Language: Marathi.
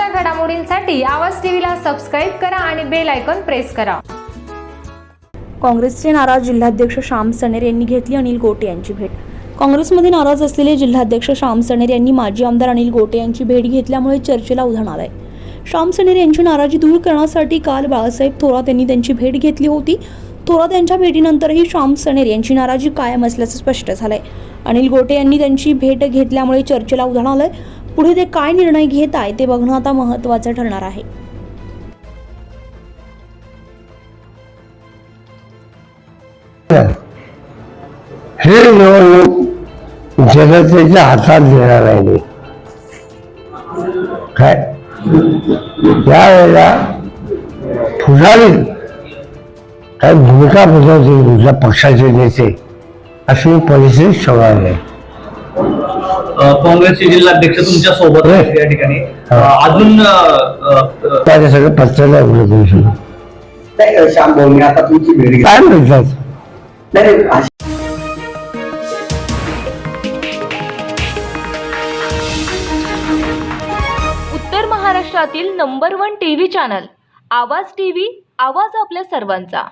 ताज्या घडामोडींसाठी आवाज टीव्हीला सबस्क्राईब करा आणि बेल आयकॉन प्रेस करा. काँग्रेसचे नाराज जिल्हाध्यक्ष श्याम सनेर यांनी घेतली अनिल गोटे यांची भेट. काँग्रेसमध्ये नाराज असलेले जिल्हाध्यक्ष श्याम सनेर यांनी माजी आमदार अनिल गोटे यांची भेट घेतल्यामुळे चर्चेला उधाण आलंय. श्याम सनेर यांची नाराजी दूर करण्यासाठी काल बाळासाहेब थोरात यांनी त्यांची भेट घेतली होती. थोरात यांच्या भेटीनंतरही श्याम सनेर यांची नाराजी कायम असल्याचं स्पष्ट झालंय. अनिल गोटे यांनी त्यांची भेट घेतल्यामुळे चर्चेला उधाण आलंय. पुढे ते काय निर्णय घेत आहे ते बघणं आता महत्त्वाचं ठरणार आहे. हे निवडणूक जनतेच्या हातात देणार आहे काय? काय भूमिका बजावतील तुझ्या पक्षाचे नेते अशी परिस्थिती नाही अ, काँग्रेसचे जिल्हाध्यक्ष तुमच्यासोबत आहेत या ठिकाणी अ, अजून अ, अ, सगळं नाही उघडं करू शकत नाही श्याम भाऊ मी आता तुमची भेट घेतली काय म्हणतात नाही नाही, अशी उत्तर महाराष्ट्रातील number one TV channel Awaaz TV Awaaz आपल्या सर्वांचा.